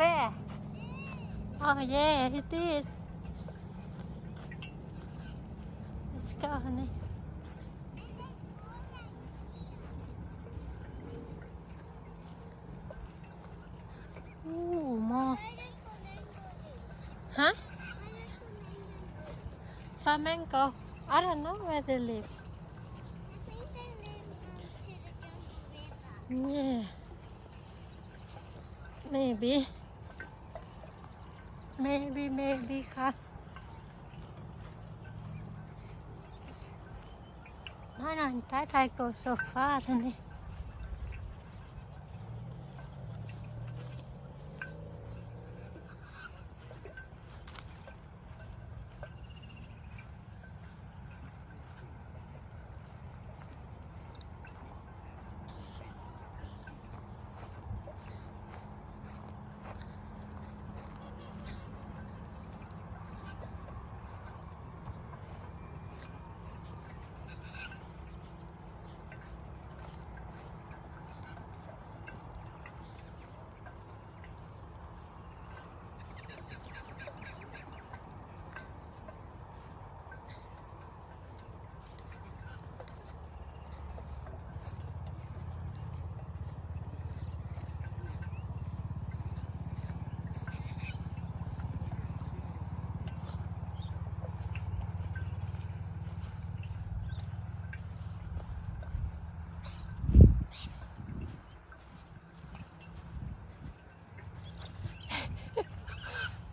Oh yeah, it is. Let's go, honey. Ooh, more. Huh? Flamenco. I don't know where they live. Yeah. Maybe. Maybe, maybe ka. Man, that I go so far. Eh.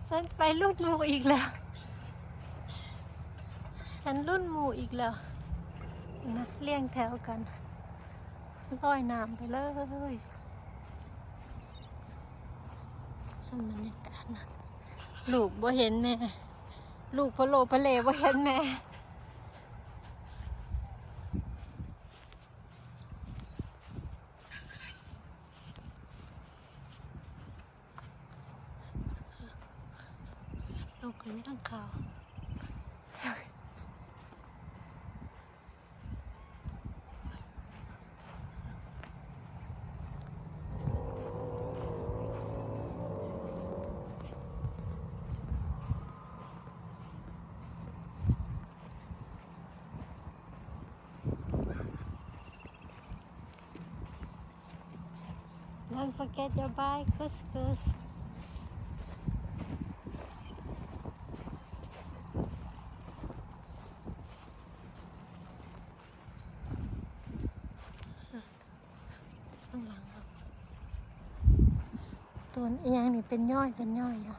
ฉันไปรุ่นหมูอีกแล้ว ฉันรุ่นหมูอีกแล้วนะเลี้ยงแถวกันลอยน้ำไปเลยสมบรรยากาศนะลูกบ่เห็นแม่ ลูกพะโลพะเลบ่เห็นแม่ ลูกก็ไม่ต้องข่าว Don't forget your bike, couscous. ตัวเอียงนี่เป็นย่อยเป็นย่อยอะ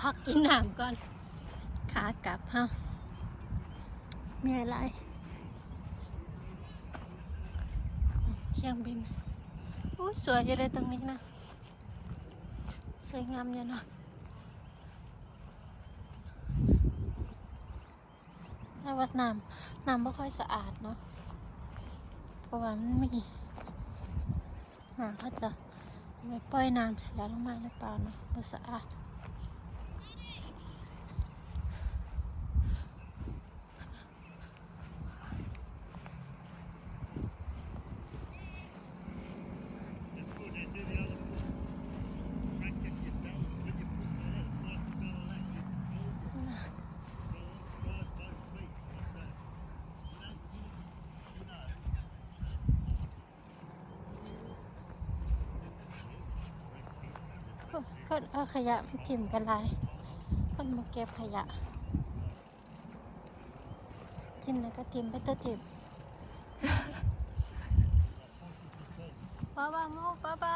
พักกินน้ำก่อน ขากลับเฮามีอะไรเครื่องบินอู้สวยอยู่เลยตรงนี้นะ สวยงามอยู่เนาะแต่ว่าน้ำน้ำไม่ค่อยสะอาดเนาะเพราะว่ามันมี น้ำเขาจะเอาไปปล่อยน้ำเสียลงมาหรือเปล่าเนาะไม่สะอาด คนเอาขยะมาถิ่มกันหลยคนมาเก็บขยะ กินแล้วก็ถิ่มไปแตะถิ่มป้าบ้ามูป้าบ้า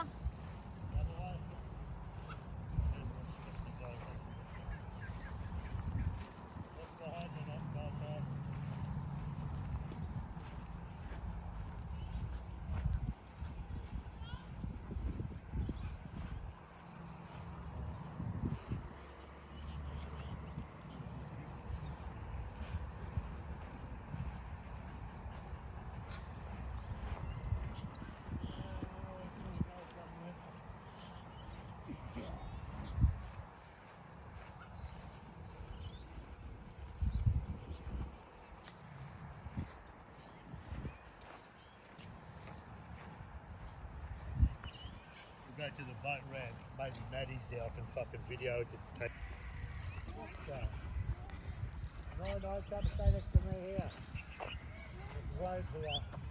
go to the boat ramp. Maybe Maddie's there. I can fucking video to take. Stay next to me here. Here.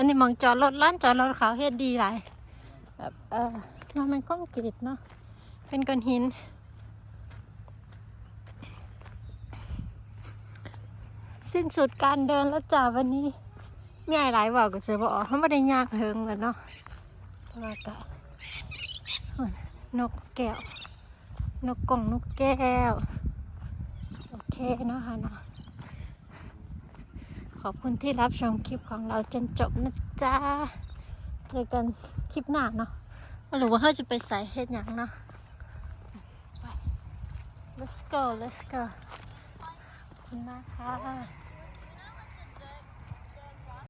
อันนี้มองจอดรถร้านจอดรถเขาเฮ็ดดีหลายแบบเออมันมันก้องกรีดเนาะเป็นก้อนหินสิ้นสุดการเดินแล้วจ้าวันนี้มีอะไรหลายบอกก็จะบอกเขาไม่ได้ยากเฮิงเลยเนาะเพราะว่ากะนกแก้ว นกกล่องนกแก้ว โอเคเนาะค่ะเนาะ ขอบคุณที่รับชมคลิปของเราจนจบนะจ๊ะเจอกันคลิปหน้าเนาะไม่รู้ว่าเขาจะไปใส่เฮ็ดยังเนาะไป let's go let's go ขอบคุณมากค่ะ